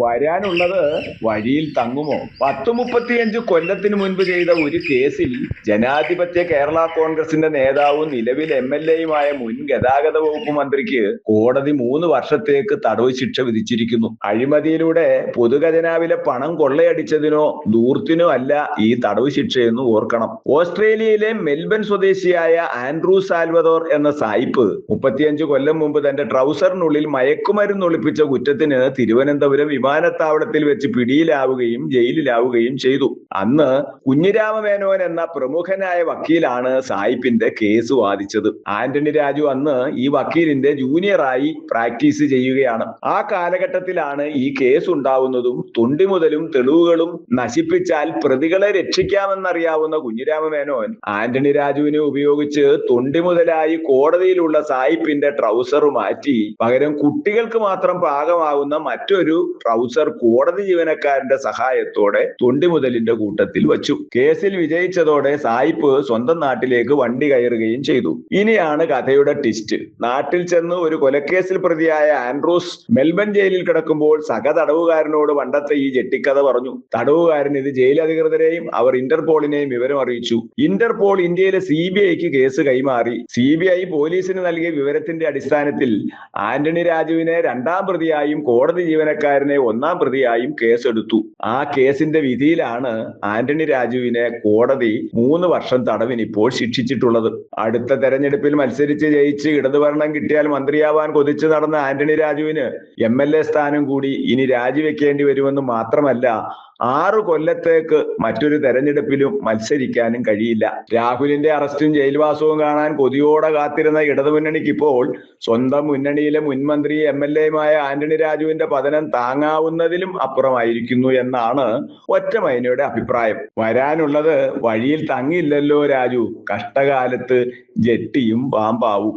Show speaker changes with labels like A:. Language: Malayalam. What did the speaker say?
A: വരാനുള്ളത് വഴിയിൽ തങ്ങുമോ? പത്ത് മുപ്പത്തിയഞ്ച് കൊല്ലത്തിന് മുൻപ് ചെയ്ത ഒരു കേസിൽ ജനാധിപത്യ കേരള കോൺഗ്രസിന്റെ നേതാവും നിലവിൽ എം എൽ എയുമായ മുൻ ഗതാഗത വകുപ്പ് മന്ത്രിക്ക് കോടതി മൂന്ന് വർഷത്തേക്ക് തടവ് ശിക്ഷ വിധിച്ചിരിക്കുന്നു. അഴിമതിയിലൂടെ പൊതുഖജനാവിലെ പണം കൊള്ളയടിച്ചതിനോ ദൂർത്തിനോ അല്ല ഈ തടവ് ശിക്ഷയെന്ന് ഓർക്കണം. ഓസ്ട്രേലിയയിലെ മെൽബൺ സ്വദേശിയായ ആൻഡ്രൂ സാൽവദോർ എന്ന സായിപ്പ് മുപ്പത്തിയഞ്ച് കൊല്ലം മുമ്പ് തന്റെ ട്രൗസറിനുള്ളിൽ മയക്കുമരുന്ന് ഒളിപ്പിച്ച കുറ്റത്തിന് തിരുവനന്തപുരം വിമാനത്താവളത്തിൽ വെച്ച് പിടിയിലാവുകയും ജയിലിലാവുകയും ചെയ്തു. അന്ന് കുഞ്ഞിരാമമേനോൻ എന്ന പ്രമുഖനായ വക്കീലാണ് സായിപ്പിന്റെ കേസ് വാദിച്ചത്. ആന്റണി രാജു അന്ന് ഈ വക്കീലിന്റെ ജൂനിയറായി പ്രാക്ടീസ് ചെയ്യുകയാണ്. ആ കാലഘട്ടത്തിലാണ് ഈ കേസ് ഉണ്ടാവുന്നതും തൊണ്ടി മുതലും തെളിവുകളും നശിപ്പിച്ചാൽ പ്രതികളെ രക്ഷിക്കാമെന്നറിയാവുന്ന കുഞ്ഞിരാമമേനോൻ ആന്റണി രാജുവിനെ ഉപയോഗിച്ച് തൊണ്ടി മുതലായി കോടതിയിലുള്ള സായിപ്പിന്റെ ട്രൗസർ മാറ്റി പകരം കുട്ടികൾക്ക് മാത്രം പാകമാകുന്ന മറ്റൊരു ട്രൗസർ കോടതി ജീവനക്കാരന്റെ സഹായത്തോടെ തൊണ്ടിമുതലിന്റെ കൂട്ടത്തിൽ വച്ചു. കേസിൽ വിജയിച്ചതോടെ സായിപ്പ് സ്വന്തം നാട്ടിലേക്ക് വണ്ടി കയറുകയും ചെയ്തു. ഇനിയാണ് കഥയുടെ ട്വിസ്റ്റ് നാട്ടിൽ ചെന്ന് ഒരു കൊലക്കേസിൽ പ്രതിയായ ആൻഡ്രൂസ് മെൽബൺ ജയിലിൽ കിടക്കുമ്പോൾ സഹ തടവുകാരനോട് പണ്ടത്തെ ഈ ജെട്ടിക്കഥ പറഞ്ഞു. തടവുകാരൻ ഇത് ജയിൽ അധികൃതരെയും അവർ ഇന്റർപോളിനെയും വിവരം അറിയിച്ചു. ഇന്റർപോൾ ഇന്ത്യയിലെ സി ബി ഐക്ക് കേസ് കൈമാറി. സി ബി ഐ പോലീസിന് നൽകിയ വിവരത്തിന്റെ അടിസ്ഥാനത്തിൽ ആന്റണി രാജുവിനെ രണ്ടാം പ്രതിയായും കോടതി ജീവനക്കാരനെ ഒന്നാം പ്രതിയായും കേസെടുത്തു. ആ കേസിന്റെ വിധിയിലാണ് ആന്റണി രാജുവിനെ കോടതി മൂന്ന് വർഷം തടവിന് ഇപ്പോൾ ശിക്ഷിച്ചിട്ടുള്ളത്. അടുത്ത തെരഞ്ഞെടുപ്പിൽ മത്സരിച്ച് ജയിച്ച് ഇടതുഭരണം കിട്ടിയാൽ മന്ത്രിയാവാൻ കൊതിച്ചു നടന്ന ആന്റണി രാജുവിന് എം സ്ഥാനം കൂടി ഇനി രാജിവെക്കേണ്ടി വരുമെന്ന് മാത്രമല്ല ആറു കൊല്ലത്തേക്ക് മറ്റൊരു തെരഞ്ഞെടുപ്പിലും മത്സരിക്കാനും കഴിയില്ല. രാഹുലിന്റെ അറസ്റ്റും ജയിൽവാസവും കാണാൻ കൊതിയോടെ കാത്തിരുന്ന ഇടതുമുന്നണിക്ക് ഇപ്പോൾ സ്വന്തം മുന്നണിയിലെ മുൻമന്ത്രി എം എൽ എയുമായ ആന്റണി രാജുവിന്റെ പതനം താങ്ങാവുന്നതിലും അപ്പുറമായിരിക്കുന്നു എന്നാണ് ഒറ്റമൈനയുടെ അഭിപ്രായം. വരാനുള്ളത് വഴിയിൽ തങ്ങിയില്ലല്ലോ രാജു. കഷ്ടകാലത്ത് ജെട്ടിയും പാമ്പാവും.